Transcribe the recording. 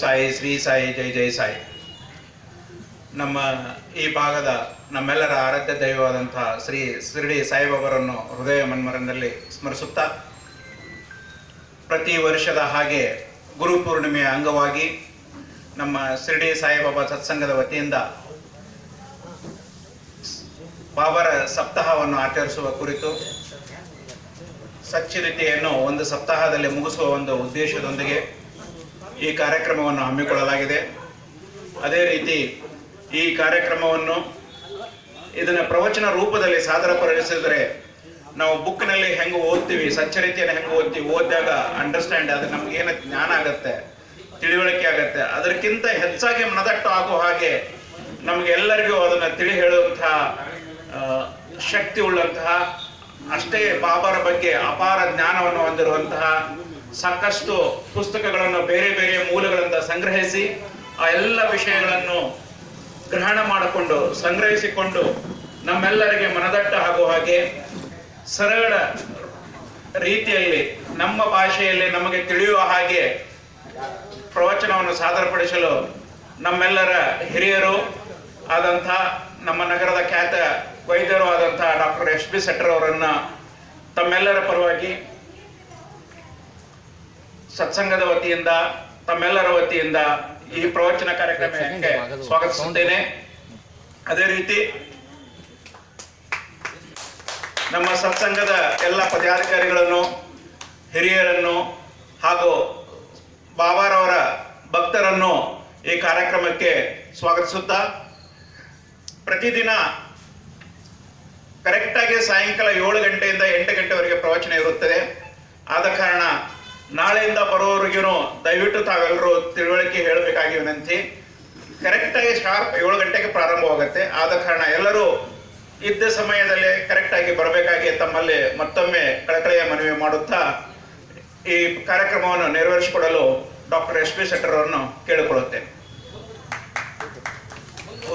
ಸಾಯಿ, ಶ್ರೀ ಸಾಯಿ, ಜೈ ಜೈ ಸಾಯಿ. ನಮ್ಮ ಈ ಭಾಗದ ನಮ್ಮೆಲ್ಲರ ಆರಾಧ್ಯ ದೈವವಾದಂತಹ ಶ್ರೀ ಶಿರಡಿ ಸಾಯಿಬಾಬರನ್ನು ಹೃದಯ ಮನ್ಮರನಲ್ಲಿ ಸ್ಮರಿಸುತ್ತಾ, ಪ್ರತಿ ವರ್ಷದ ಹಾಗೆ ಗುರು ಪೂರ್ಣಿಮೆಯ ಅಂಗವಾಗಿ ನಮ್ಮ ಶಿರಡಿ ಸಾಯಿಬಾಬಾ ಸತ್ಸಂಗದ ವತಿಯಿಂದ ಬಾಬರ ಸಪ್ತಾಹವನ್ನು ಆಚರಿಸುವ ಕುರಿತು ಸಚ್ಚರಿತೆಯನ್ನು ಒಂದು ಸಪ್ತಾಹದಲ್ಲಿ ಮುಗಿಸುವ ಒಂದು ಉದ್ದೇಶದೊಂದಿಗೆ ಈ ಕಾರ್ಯಕ್ರಮವನ್ನು ಹಮ್ಮಿಕೊಳ್ಳಲಾಗಿದೆ. ಅದೇ ರೀತಿ ಈ ಕಾರ್ಯಕ್ರಮವನ್ನು ಇದನ್ನು ಪ್ರವಚನ ರೂಪದಲ್ಲಿ ಸಾದರಪಡಿಸಿದರೆ ನಾವು ಬುಕ್ನಲ್ಲಿ ಹೆಂಗೆ ಓದ್ತೀವಿ, ಸಚ್ಚರಿತೆಯನ್ನು ಹೆಂಗೆ ಓದ್ತೀವಿ, ಓದಿದಾಗ ಅಂಡರ್ಸ್ಟ್ಯಾಂಡ್ ಅದು ನಮಗೇನು ಜ್ಞಾನ ಆಗುತ್ತೆ, ತಿಳಿವಳಿಕೆ ಆಗುತ್ತೆ. ಅದಕ್ಕಿಂತ ಹೆಚ್ಚಾಗಿ ಮನದಟ್ಟು ಆಗೋ ಹಾಗೆ ನಮಗೆಲ್ಲರಿಗೂ ಅದನ್ನು ತಿಳಿ ಹೇಳುವಂತಹ ಶಕ್ತಿ ಉಳ್ಳಂತಹ, ಅಷ್ಟೇ ಬಾಬರ ಬಗ್ಗೆ ಅಪಾರ ಜ್ಞಾನವನ್ನು ಹೊಂದಿರುವಂತಹ ಸಾಕಷ್ಟು ಪುಸ್ತಕಗಳನ್ನು ಬೇರೆ ಬೇರೆ ಮೂಲಗಳಿಂದ ಸಂಗ್ರಹಿಸಿ ಆ ಎಲ್ಲ ವಿಷಯಗಳನ್ನು ಗ್ರಹಣ ಮಾಡಿಕೊಂಡು, ಸಂಗ್ರಹಿಸಿಕೊಂಡು ನಮ್ಮೆಲ್ಲರಿಗೆ ಮನದಟ್ಟ ಆಗುವ ಹಾಗೆ ಸರಳ ರೀತಿಯಲ್ಲಿ ನಮ್ಮ ಭಾಷೆಯಲ್ಲಿ ನಮಗೆ ತಿಳಿಯುವ ಹಾಗೆ ಪ್ರವಚನವನ್ನು ಸಾದರಪಡಿಸಲು ನಮ್ಮೆಲ್ಲರ ಹಿರಿಯರು ಆದಂಥ ನಮ್ಮ ನಗರದ ಖ್ಯಾತ ವೈದ್ಯರು ಆದಂಥ ಡಾಕ್ಟರ್ ಎಸ್ ಬಿ ಸೆಟ್ಟರ್ ಅವರನ್ನು ತಮ್ಮೆಲ್ಲರ ಪರವಾಗಿ ಸತ್ಸಂಗದ ವತಿಯಿಂದ, ತಮ್ಮೆಲ್ಲರ ವತಿಯಿಂದ ಈ ಪ್ರವಚನ ಕಾರ್ಯಕ್ರಮಕ್ಕೆ ಸ್ವಾಗತಿಸುತ್ತೇನೆ. ಅದೇ ರೀತಿ, ನಮ್ಮ ಸತ್ಸಂಗದ ಎಲ್ಲ ಪದಾಧಿಕಾರಿಗಳನ್ನು, ಹಿರಿಯರನ್ನು ಹಾಗೂ ಬಾಬಾರವರ ಭಕ್ತರನ್ನು ಈ ಕಾರ್ಯಕ್ರಮಕ್ಕೆ ಸ್ವಾಗತಿಸುತ್ತಾ, ಪ್ರತಿದಿನ ಕರೆಕ್ಟಾಗಿ ಸಾಯಂಕಾಲ ಏಳು ಗಂಟೆಯಿಂದ ಎಂಟು ಗಂಟೆವರೆಗೆ ಪ್ರವಚನ ಇರುತ್ತದೆ. ಆದ ಕಾರಣ ನಾಳೆಯಿಂದ ಬರೋವರೆಗೂ ದಯವಿಟ್ಟು ತಾವೆಲ್ಲರೂ ತಿಳುವಳಿಕೆ ಹೇಳಬೇಕಾಗಿ ವಿನಂತಿ. ಕರೆಕ್ಟಾಗಿ ಶಾರ್ಪ್ ಏಳು ಗಂಟೆಗೆ ಪ್ರಾರಂಭವಾಗುತ್ತೆ. ಆದ ಕಾರಣ ಎಲ್ಲರೂ ಇದ್ದ ಸಮಯದಲ್ಲಿ ಕರೆಕ್ಟಾಗಿ ಬರಬೇಕಾಗಿ ತಮ್ಮಲ್ಲಿ ಮತ್ತೊಮ್ಮೆ ಕಳಕಳಿಯ ಮನವಿ ಮಾಡುತ್ತಾ ಈ ಕಾರ್ಯಕ್ರಮವನ್ನು ನೆರವೇರಿಸಿಕೊಡಲು ಡಾಕ್ಟರ್ ಎಸ್ ಪಿ ಶೆಟ್ಟರ್ ಅವರನ್ನು ಕೇಳಿಕೊಳ್ಳುತ್ತೇನೆ.